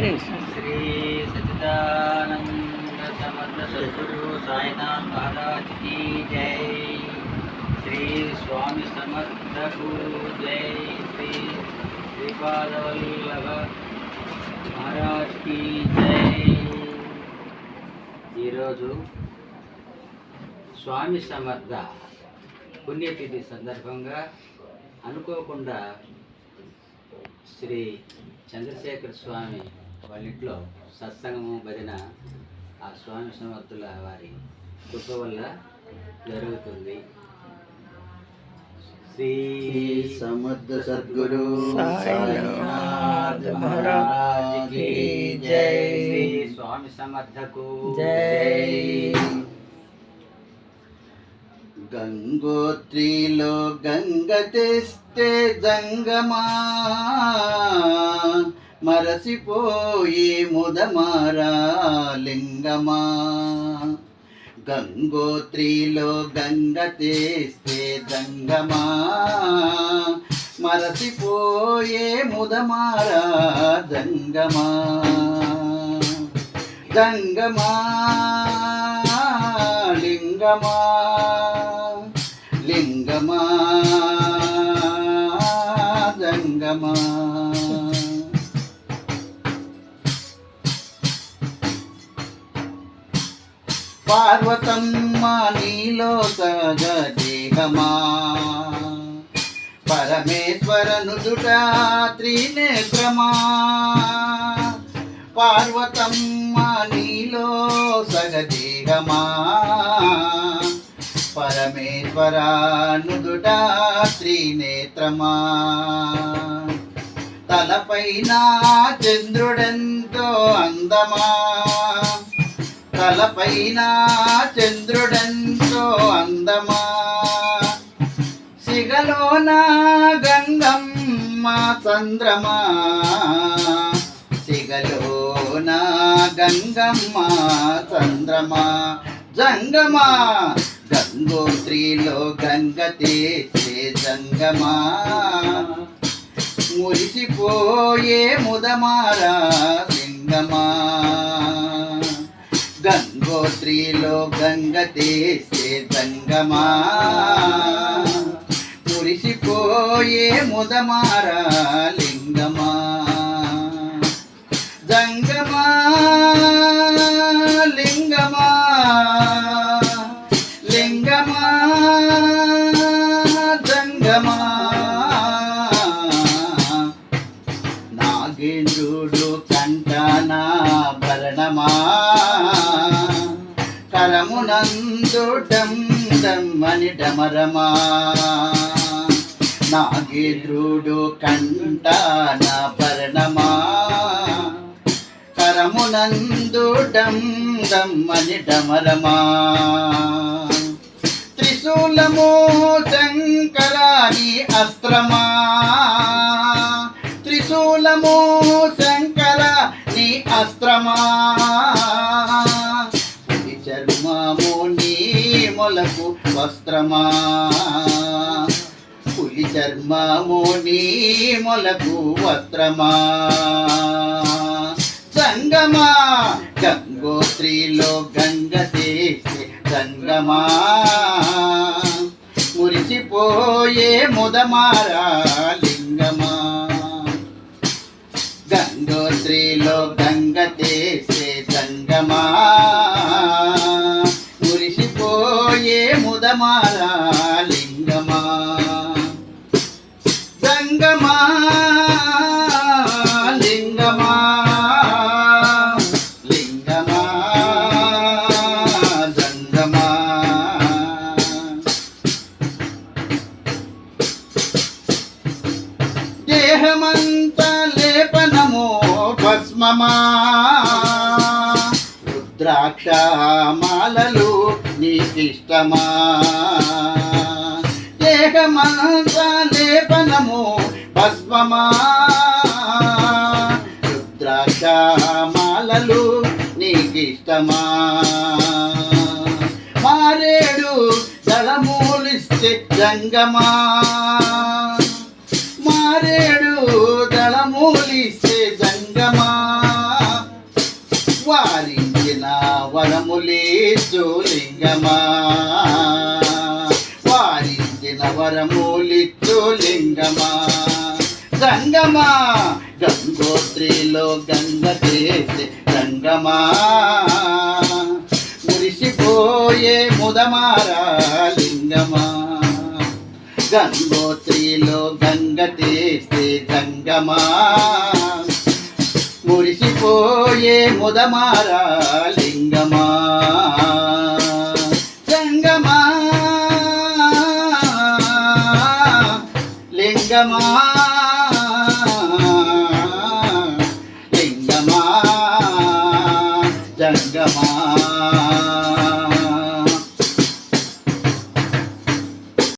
శ్రీ సమర్థ జై శ్రీ స్వామి జై శ్రీ జై ఈరోజు స్వామి సమర్థ పుణ్యతిథి సందర్భంగా అనుకోకుండా శ్రీ చంద్రశేఖర స్వామి వాళ్ళ ఇంట్లో సత్సంగము భజన ఆ స్వామి సమర్థుల వారి కృప వల్ల జరుగుతుంది శ్రీ సమర్థ సద్గురు జై. శ్రీ స్వామి సమర్థకు జై. గంగోత్రిలో గంగ తెస్తే జంగమా మరసిపోయి ముదమారా లింగమా? గంగోత్రిలో గంగ తెస్తే జంగమా మరసిపోయే ముదమారా జంగమా? దంగమా లింగమా? లింగమా జంగమా? నీలో సగ దేహమా పరమేశ్వరను దుటా త్రినేత్రమా పార్వతమ్మ నీలో సగదేహమా. పరమేశ్వరానుదుటా త్రినేత్రమా తలపైన చంద్రుడెంతో అందమా. తలపైన చంద్రుడెంతో అందమా? సిగలోన గంగమ్మ చంద్రమా? సిగలోన గంగమ్మ చంద్రమా? జంగమా? గంగోత్రిలో గంగ తీసే జంగమా? మురిసిపోయే ముదమారా సింగమా? గంగోత్రిలో గంగ తీసే జంగమా? మురిసిపోయే ముదమారా లింగమా? జంగమా? లింగమా? లింగమా? జంగమా? నందు డం డమ్మని డమరమా. నాగేంద్రుడు కంటన భరణమా. కరమునందు డం డమ్మని డమరమా. త్రిశూలము శంకరాని అస్త్రమా. త్రిశూలము శంకర నీ అస్త్రమా. వస్త్రమా? పులి చర్మము నీ మొలకు వస్త్రమా? సంగమా? గంగోత్రిలో గంగ దేశే సంగమా? మురిసిపోయే ముదమారా లింగమా? గంగోత్రిలో గంగ దేశే సంగమా? దేహమంత లేపనము భస్మమా. రుద్రాక్ష మాలలు నీకిష్టమా. ఏకమంత లేపనము భస్మమా. రుద్రాక్ష మాలలు నీకిష్టమా. మారేడు దళమూలిస్తే జంగమా పూలిసే జంగమా? వారించిన వరములే జోలింగమా? వారించిన వరములిచ్చు లింగమా గంగమా గంగోత్రిలో గంగ చేసే గంగమా? మురిసిపోయే ముదమారా లింగమా? గంగోత్రిలో గంగ తీస్తే గంగమా. మురిసిపోయే ముదమారా లింగమా. గంగమా. లింగమా.